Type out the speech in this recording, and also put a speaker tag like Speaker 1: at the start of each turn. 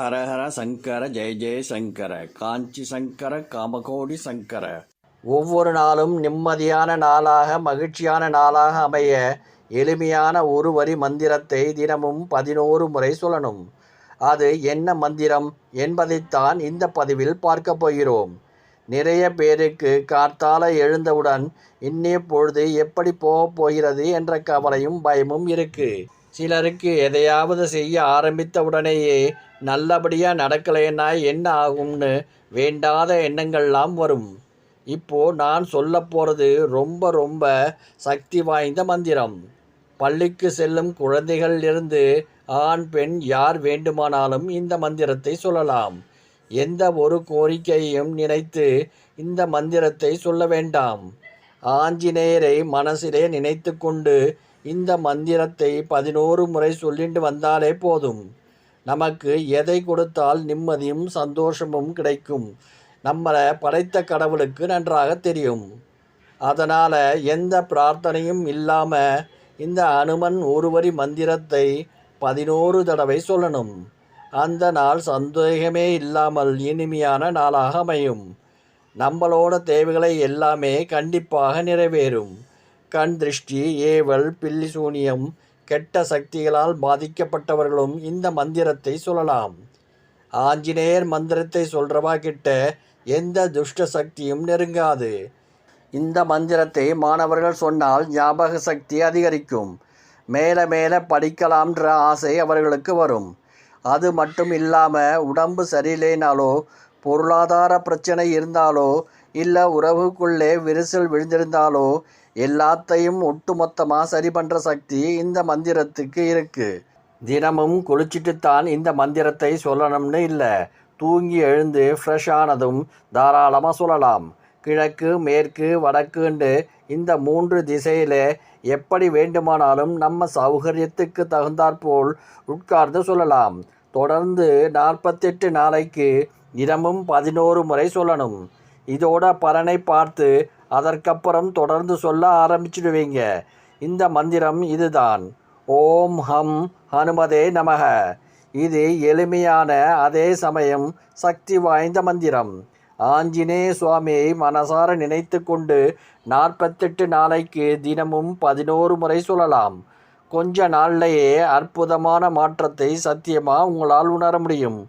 Speaker 1: ஹரஹர சங்கர ஜெய ஜெய சங்கர காஞ்சி சங்கர காமகோடி சங்கர. ஒவ்வொரு நாளும் நிம்மதியான நாளாக மகிழ்ச்சியான நாளாக அமைய எளிமையான ஒரு வரி மந்திரத்தை தினமும் பதினோரு முறை சொல்லணும். அது என்ன மந்திரம் என்பதைத்தான் இந்த பதிவில் பார்க்க போகிறோம். நிறைய பேருக்கு கார்த்தால எழுந்தவுடன் இன்னே பொழுது எப்படி போகப் போகிறது? என்ற கவலையும் பயமும் இருக்குது சிலருக்கு எதையாவது செய்ய ஆரம்பித்த உடனேயே நல்லபடியாக நடக்கலைன்னா என்ன ஆகும்னு வேண்டாத எண்ணங்கள்லாம் வரும். இப்போ நான் சொல்ல போகிறது ரொம்ப ரொம்ப சக்தி வாய்ந்த மந்திரம். பள்ளிக்கு செல்லும் குழந்தைகளிலிருந்து ஆண் பெண் யார் வேண்டுமானாலும் இந்த மந்திரத்தை சொல்லலாம். எந்த ஒரு கோரிக்கையையும் நினைத்து இந்த மந்திரத்தை சொல்ல வேண்டாம். ஆஞ்சநேயரை மனசிலே நினைத்து கொண்டு இந்த மந்திரத்தை பதினோரு முறை சொல்லிட்டு வந்தாலே போதும். நமக்கு எதை கொடுத்தால் நிம்மதியும் சந்தோஷமும் கிடைக்கும். நம்மளை படைத்த கடவுளுக்கு நன்றாக தெரியும். அதனால் எந்த பிரார்த்தனையும் இல்லாமல் இந்த அனுமன் ஒருவரி மந்திரத்தை பதினோரு தடவை சொல்லணும். அந்த நாள் சந்தேகமே இல்லாமல் இனிமையான நாளாக அமையும். நம்மளோட தேவைகளை எல்லாமே கண்டிப்பாக நிறைவேறும். கண் திருஷ்டி ஏவல் பில்லி சூனியம் கெட்ட சக்திகளால் பாதிக்கப்பட்டவர்களும் இந்த மந்திரத்தை சொல்லலாம். ஆஞ்சநேயர் மந்திரத்தை சொல்கிறவா கிட்ட எந்த துஷ்ட சக்தியும் நெருங்காது. இந்த மந்திரத்தை மாணவர்கள் சொன்னால் ஞாபக சக்தி அதிகரிக்கும். மேலே மேலே படிக்கலாம்ன்ற ஆசை அவர்களுக்கு வரும். அது மட்டும் இல்லாமல் உடம்பு சரியில்லைனாலோ பொருளாதார பிரச்சனை இருந்தாலோ இல்லை உறவுக்குள்ளே விரிசல் விழுந்திருந்தாலோ எல்லாத்தையும் ஒட்டுமொத்தமாக சரி பண்ணுற சக்தி இந்த மந்திரத்துக்கு இருக்குது தினமும் குளிச்சுட்டு தான் இந்த மந்திரத்தை சொல்லணும்னு இல்லை. தூங்கி எழுந்து ஃப்ரெஷ் ஆனதும் தாராளமாக சொல்லலாம். கிழக்கு மேற்கு வடக்குண்டு இந்த மூன்று திசையில் எப்படி வேண்டுமானாலும் நம்ம சௌகரியத்துக்கு தகுந்தாற்போல் உட்கார்ந்து சொல்லலாம். தொடர்ந்து நாற்பத்தெட்டு நாளைக்கு தினமும் பதினோரு முறை சொல்லணும். இதோட பலனை பார்த்து அதற்கப்புறம் தொடர்ந்து சொல்ல ஆரம்பிச்சிடுவீங்க. இந்த மந்திரம் இதுதான். ஓம் ஹம் ஹனுமதே நமக. இது எளிமையான அதே சமயம் சக்தி வாய்ந்த மந்திரம். ஆஞ்சநேய சுவாமியை மனசார நினைத்து கொண்டு நாற்பத்தெட்டு நாளைக்கு தினமும் பதினோரு முறை சொல்லலாம். கொஞ்ச நாள்லையே அற்புதமான மாற்றத்தை சத்தியமாக உங்களால் உணர முடியும்.